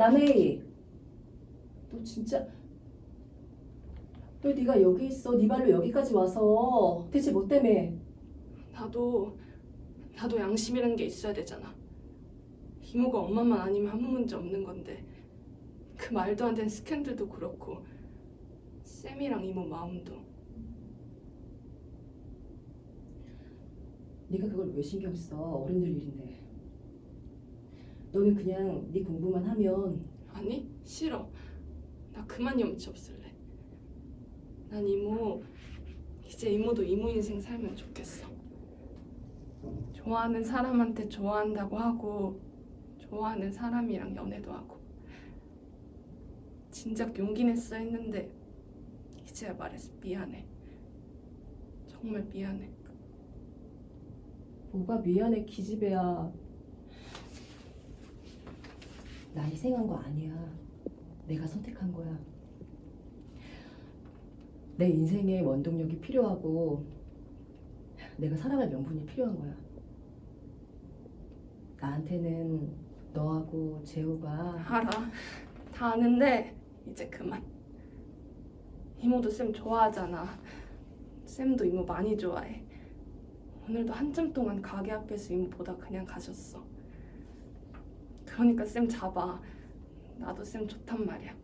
남해이 너 진짜 왜 네가 여기 있어? 네 발로 여기까지 와서 대체 뭐 때문에? 나도 나도 양심이란 게 있어야 되잖아. 이모가 엄마만 아니면 아무 문제 없는 건데 그 말도 안 되는 스캔들도 그렇고 쌤이랑 이모 마음도 네가 그걸 왜 신경 써? 어른들 일인데. 너는 그냥 네 공부만 하면 아니 싫어. 나 그만 염치 없을래. 난 이모 이제 이모도 이모 인생 살면 좋겠어. 좋아하는 사람한테 좋아한다고 하고 좋아하는 사람이랑 연애도 하고 진작 용기 냈어 했는데 이제야 말해서 미안해. 정말 미안해. 뭐가 미안해 기집애야. 나 희생한 거 아니야. 내가 선택한 거야. 내 인생에 원동력이 필요하고 내가 살아갈 명분이 필요한 거야. 나한테는 너하고 재호가 알아. 다 아는데 이제 그만. 이모도 쌤 좋아하잖아. 쌤도 이모 많이 좋아해. 오늘도 한참 동안 가게 앞에서 이모 보다 그냥 가셨어. 그러니까 쌤 잡아. 나도 쌤 좋단 말이야.